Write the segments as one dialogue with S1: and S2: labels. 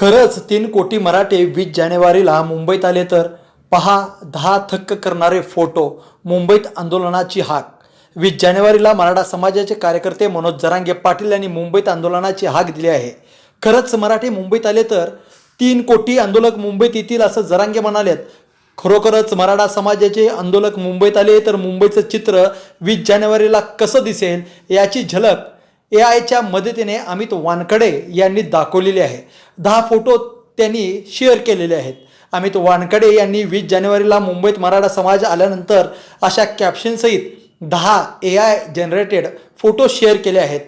S1: खरंच तीन कोटी मराठे वीस जानेवारीला मुंबईत आले तर? पहा दहा थक्क करणारे फोटो मुंबईत आंदोलनाची हाक. वीस जानेवारीला मराठा समाजाचे कार्यकर्ते मनोज जरांगे पाटील यांनी मुंबईत आंदोलनाची हाक दिली आहे. खरंच मराठे मुंबईत आले तर? तीन कोटी आंदोलक मुंबईत येतील असं जरांगे म्हणालेत. खरोखरच मराठा समाजाचे आंदोलक मुंबईत आले तर मुंबईचं चित्र वीस जानेवारीला कसं दिसेल? याची झलक ए आयच्या मदतीने अमित वानकडे यांनी दाखवलेली आहे. दहा फोटो त्यांनी शेअर केलेले आहेत. अमित वानकडे यांनी वीस जानेवारीला मुंबईत मराठा समाज आल्यानंतर अशा कॅप्शनसहित दहा A I generated photo share केले आहेत.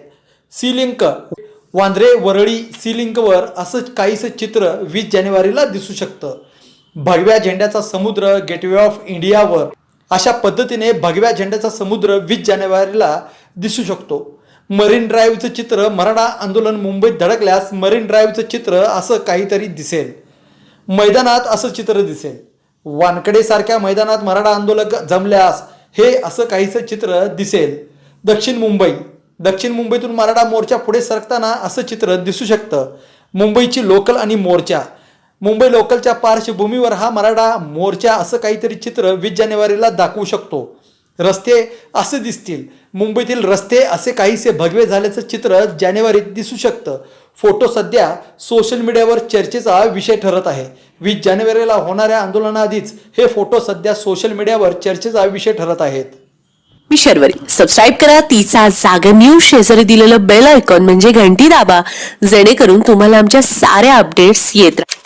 S1: Sea link Bandra Worli sea लिंकवर असं काहीसं चित्र वीस जानेवारीला दिसू शकतं. भगव्या झेंड्याचा समुद्र गेटवे ऑफ इंडियावर अशा पद्धतीने भगव्या झेंड्याचा समुद्र वीस जानेवारीला दिसू शकतो. मरीन ड्राईव्हचं चित्र मराठा आंदोलन मुंबईत धडकल्यास मरीन ड्राईव्हचं चित्र असं काहीतरी दिसेल. मैदानात असं चित्र दिसेल. वानकडेसारख्या मैदानात मराठा आंदोलक जमल्यास हे असं काहीसं चित्र दिसेल. दक्षिण मुंबई. दक्षिण मुंबईतून मराठा मोर्चा पुढे सरकताना असं चित्र दिसू शकतं. मुंबईची लोकल आणि मोर्चा. मुंबई लोकलच्या पार्श्वभूमीवर हा मराठा मोर्चा असं काहीतरी चित्र वीस जानेवारीला दाखवू शकतो. रस्ते असे दिसतील. मुंबईतील रस्ते असे काहीसे भगवे झाल्याचं चित्र जानेवारीत दिसू शकतं. फोटो सध्या सोशल मीडियावर चर्चेचा विषय ठरत आहे. वीस जानेवारीला होणाऱ्या आंदोलनाआधीच हे फोटो सध्या सोशल मीडियावर चर्चेचा विषय ठरत आहेत.
S2: मी शर्वरी. सबस्क्राईब करा. तिचा जागा न्यूज शेजारी दिलेलं बेल आयकॉन म्हणजे घंटी दाबा. जेणेकरून तुम्हाला आमच्या साऱ्या अपडेट्स येत राहतील